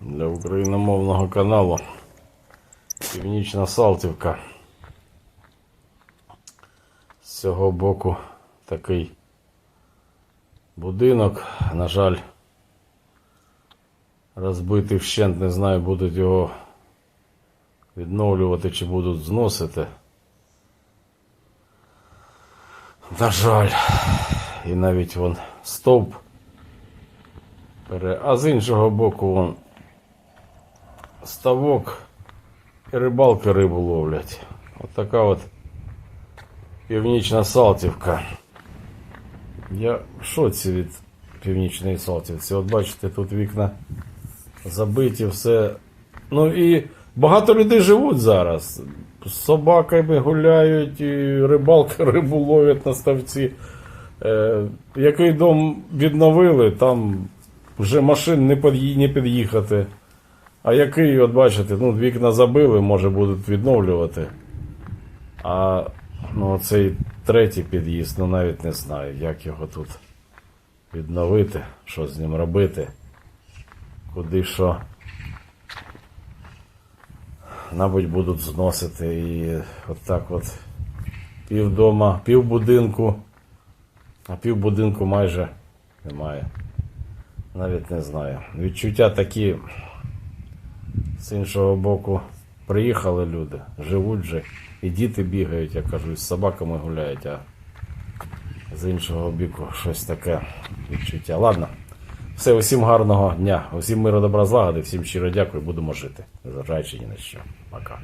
для україномовного каналу Північна Салтівка. З цього боку такий будинок, на жаль, розбитий вщент, не знаю, будуть його відновлювати чи будуть зносити. На жаль, і навіть вон стовп. А з іншого боку вон ставок і рибалки рибу ловлять. От така от північна Салтівка. Я в шоці від північної Салтівці. От бачите, тут вікна забиті, все. Ну і багато людей живуть зараз. З собаками гуляють, і рибалки рибу ловлять на ставці. Е, який дом відновили, там вже машин не під'їхати. А який, от бачите, ну, вікна забили, може будуть відновлювати. А ну, цей третій під'їзд, ну навіть не знаю, як його тут відновити, що з ним робити, куди що. Мабуть, будуть зносити і от так от пів дома, пів будинку, а пів будинку майже немає. Навіть не знаю. Відчуття такі з іншого боку приїхали люди, живуть же, і діти бігають, я кажу, з собаками гуляють, а з іншого боку щось таке відчуття. Ладно. Все, усім гарного дня, усім миру добра злагоди, всім щиро дякую, будемо жити, незважаючи ні на що. Пока.